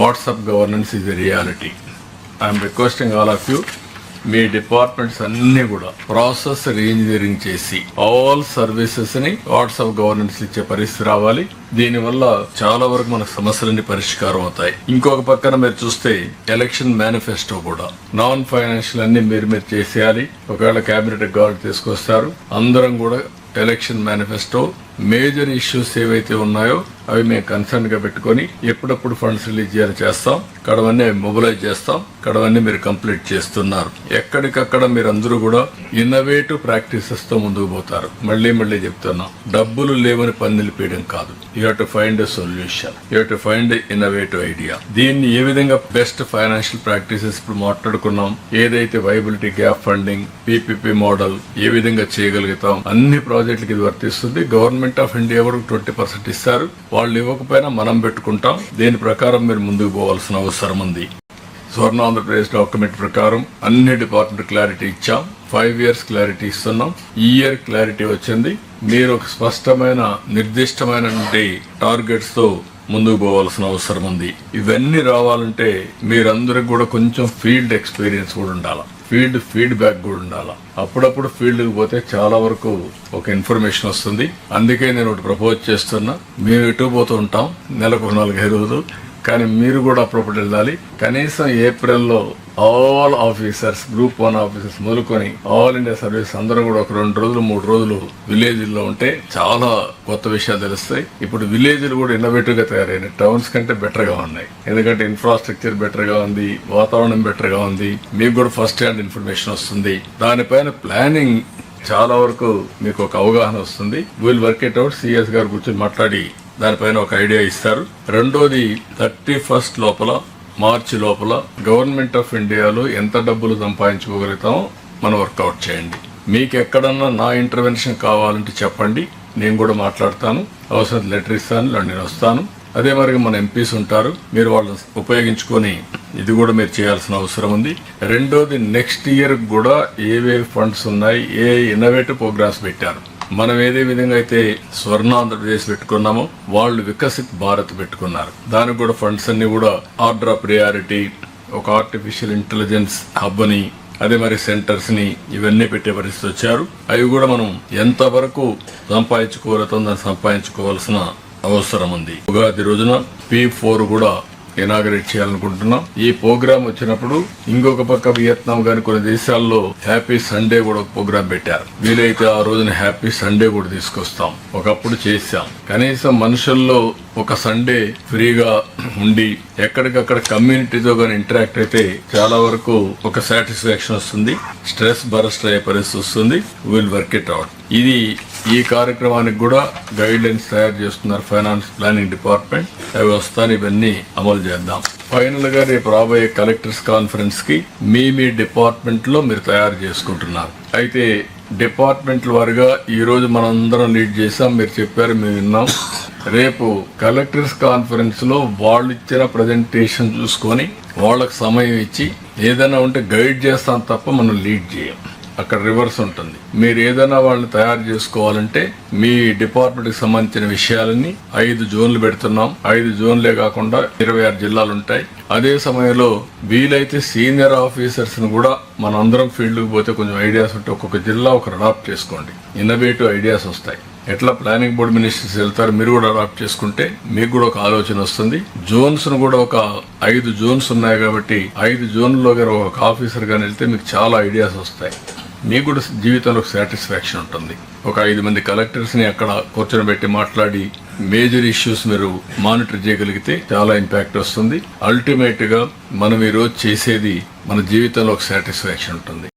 WhatsApp governance is a reality I'm requesting all of you me departments అన్నీ కూడా process reengineering చేసి all సర్వీసెస్ని WhatsApp governance ఇచ్చే పరిస్థితి రావాలి. దీనివల్ల చాలా వరకు మన సమస్యలన్నీ పరిష్కారం అవుతాయి. ఇంకొక పక్కన మీరు చూస్తే ఎలక్షన్ మేనిఫెస్టో కూడా. నాన్ ఫైనాన్షియల్ అన్ని మీరు మీరు చేసేయాలి. ఒకవేళ కేబినెట్ గవర్నర్ తీసుకొస్తారు. అందరం కూడా ఎలక్షన్ మేనిఫెస్టో మేజర్ ఇష్యూస్ ఏవైతే ఉన్నాయో అవి మేము కన్సర్న్గా పెట్టుకొని ఎప్పుడప్పుడు ఫండ్స్ రిలీజ్ చేయాలి చేస్తాం. కడవన్నీ మొబిలైజ్ చేస్తాం. కడవన్నీ మీరు కంప్లీట్ చేస్తున్నారు. ఎక్కడికక్కడ మీరు అందరూ కూడా ఇన్నోవేటివ్ ప్రాక్టీసెస్తో ముందుకు పోతారు. మళ్ళీ మళ్ళీ చెప్తున్నాం డబ్బులు లేవని పని నిలిపేయడం కాదు. You have to find a solution you have to find innovative idea దీన్ని ఏ విధంగా బెస్ట్ ఫైనాన్షియల్ ప్రాక్టీసెస్ ఇప్పుడు మాట్లాడుకున్నాం? ఏదైతే viability gap funding PPP model ఏ విధంగా చేయగలుగుతాం? అన్ని ప్రాజెక్టులకి ఇది వర్తిస్తుంది. గవర్నమెంట్ ఆఫ్ ఇండియా కూడా ట్వంటీ పర్సెంట్ ఇస్తారు. వాళ్ళు ఇవ్వకపోయినా మనం పెట్టుకుంటాం. దేని ప్రకారం మీరు ముందుకు పోవాల్సిన అవసరం ఉంది. స్వర్ణ ఆంధ్రప్రదేశ్ డాక్యుమెంట్ ప్రకారం అన్ని డిపార్ట్మెంట్ క్లారిటీ ఇచ్చాం. ఫైవ్ ఇయర్స్ క్లారిటీ ఇస్తున్నాం. ఈ ఇయర్ క్లారిటీ వచ్చింది. మీరు ఒక స్పష్టమైన నిర్దిష్టమైన టార్గెట్స్తో ముందుకు పోవాల్సిన అవసరం ఉంది. ఇవన్నీ రావాలంటే మీరందరికి కూడా కొంచెం ఫీల్డ్ ఎక్స్పీరియన్స్ కూడా ఉండాలి? ఫీల్డ్ ఫీడ్బ్యాక్ కూడా ఉండాలి. అప్పుడప్పుడు ఫీల్డ్కి పోతే చాలా వరకు ఒక ఇన్ఫర్మేషన్ వస్తుంది. అందుకే నేను ఒకటి ప్రపోజ్ చేస్తున్నా. మేము ఎటు పోతూ ఉంటాం నెలకు నాలుగైదు రోజులు. కానీ మీరు కూడా అప్పుడప్పుడు వెళ్ళాలి. కనీసం ఏప్రిల్లో all officers group one officers మొదలుకొని ఆల్ ఇండియా సర్వీస్ అందరూ కూడా ఒక రెండు రోజులు మూడు రోజులు విలేజ్లో ఉంటే చాలా కొత్త విషయాలు తెలుస్తాయి. ఇప్పుడు విలేజ్లు కూడా ఇన్నోవేటివ్గా తయారైనాయి టౌన్స్ కంటే బెటర్గా ఉన్నాయి. ఎందుకంటే ఇన్ఫ్రాస్ట్రక్చర్ బెటర్గా ఉంది వాతావరణం బెటర్గా ఉంది. మీకు కూడా ఫస్ట్ హ్యాండ్ ఇన్ఫర్మేషన్ వస్తుంది. దానిపైన ప్లానింగ్ చాలా వరకు మీకు ఒక అవగాహన వస్తుంది. Will work it out CS గారు కూర్చొని మాట్లాడి దానిపైన ఒక ఐడియా ఇస్తారు. రెండోది థర్టీ ఫస్ట్ లోపల మార్చి లోపల గవర్నమెంట్ ఆఫ్ ఇండియాలో ఎంత డబ్బులు సంపాదించుకోగలుగుతామో మనం వర్కౌట్ చేయండి. మీకు ఎక్కడన్నా నా ఇంటర్వెన్షన్ కావాలంటే చెప్పండి. నేను కూడా మాట్లాడతాను. అవసరం లెటర్ ఇస్తాను నేను వస్తాను. అదే మరి మన ఎంపీస్ ఉంటారు. మీరు వాళ్ళని ఉపయోగించుకొని ఇది కూడా మీరు చేయాల్సిన అవసరం ఉంది. రెండోది నెక్స్ట్ ఇయర్ కూడా ఏవే ఫండ్స్ ఉన్నాయి ఏ ఇన్నోవేటివ్ ప్రోగ్రామ్స్ పెట్టారు. మనం ఏదే విధంగా అయితే స్వర్ణ ఆంధ్రప్రదేశ్ పెట్టుకున్నామో వాళ్ళు వికసిత్ భారత్ పెట్టుకున్నారు. దానికి కూడా ఫండ్స్ అన్ని కూడా ఆర్డర్ ఆఫ్ ప్రియారిటీ ఒక ఆర్టిఫిషియల్ ఇంటెలిజెన్స్ హబ్ అని అదే మరి సెంటర్స్ని ఇవన్నీ పెట్టే పరిస్థితి వచ్చారు. అవి కూడా మనం ఎంత వరకు సంపాదించుకోగలుగుతాం దాన్ని సంపాదించుకోవాల్సిన అవసరం ఉంది. ఉగాది రోజున పి ఫోర్ కూడా ఇనాగరేట్ చేయాలనుకుంటున్నాం. ఈ ప్రోగ్రామ్ వచ్చినప్పుడు ఇంకొక పక్క వియత్నాం గాని కొన్ని దేశాల్లో హ్యాపీ సండే కూడా ఒక ప్రోగ్రామ్ పెట్టారు. వీలైతే ఆ రోజున హ్యాపీ సండే కూడా తీసుకొస్తాం. ఒకప్పుడు చేశాం. కనీసం మనుషుల్లో ఒక సండే ఫ్రీగా ఉండి ఎక్కడికక్కడ కమ్యూనిటీతో కానీ ఇంటరాక్ట్ అయితే చాలా వరకు ఒక సాటిస్ఫాక్షన్ వస్తుంది. స్ట్రెస్ బరస్ట్ అయ్యే పరిస్థితి వస్తుంది. విల్ వర్క్ ఇట్ అవుట్ ఇది ఈ కార్యక్రమానికి కూడా గైడ్ లైన్స్ తయారు చేస్తున్నారు ఫైనాన్స్ ప్లానింగ్ డిపార్ట్మెంట్. అవి వస్తాను ఇవన్నీ అమలు చేద్దాం. ఫైనల్గా రేపు రాబోయే కలెక్టర్స్ కాన్ఫరెన్స్కి మీ మీ డిపార్ట్మెంట్లో మీరు తయారు చేసుకుంటున్నారు. అయితే డిపార్ట్మెంట్ల వారిగా ఈ రోజు మనందరం లీడ్ చేసాం మీరు చెప్పారు మేము విన్నాం. రేపు కలెక్టర్స్ కాన్ఫరెన్స్లో వాళ్ళు ఇచ్చిన ప్రజెంటేషన్ చూసుకొని వాళ్ళకి సమయం ఇచ్చి ఏదైనా ఉంటే గైడ్ చేస్తాం తప్ప మనం లీడ్ చేయం. అక్కడ రివర్స్ ఉంటుంది. మీరు ఏదైనా వాళ్ళని తయారు చేసుకోవాలంటే మీ డిపార్ట్మెంట్కి సంబంధించిన విషయాలన్నీ ఐదు జోన్లు పెడుతున్నాం. ఐదు జోన్లే కాకుండా ఇరవై ఆరు జిల్లాలు ఉంటాయి. అదే సమయంలో వీలైతే సీనియర్ ఆఫీసర్స్ని కూడా మన అందరం ఫీల్డ్కి పోతే కొంచెం ఐడియాస్ ఉంటే ఒక్కొక్క జిల్లా ఒకరు అడాప్ట్ చేసుకోండి. ఇన్నోవేటివ్ ఐడియాస్ వస్తాయి. ఎట్లా ప్లానింగ్ బోర్డు మినిస్టర్స్ వెళ్తారు మీరు కూడా అడాప్ట్ చేసుకుంటే మీకు కూడా ఒక ఆలోచన వస్తుంది. జోన్స్ను కూడా ఒక ఐదు జోన్స్ ఉన్నాయి కాబట్టి ఐదు జోన్లో గారు ఒక ఆఫీసర్ గాని వెళ్తే మీకు చాలా ఐడియాస్ వస్తాయి. మీకు కూడా జీవితంలో సాటిస్ఫాక్షన్ ఉంటుంది. ఒక ఐదు మంది కలెక్టర్స్ని అక్కడ కూర్చొని మాట్లాడి మేజర్ ఇష్యూస్ మీరు మానిటర్ చేయగలిగితే చాలా ఇంపాక్ట్ వస్తుంది. అల్టిమేట్గా మనం ఈ రోజు చేసేది మన జీవితంలో ఒక సాటిస్ఫాక్షన్ ఉంటుంది.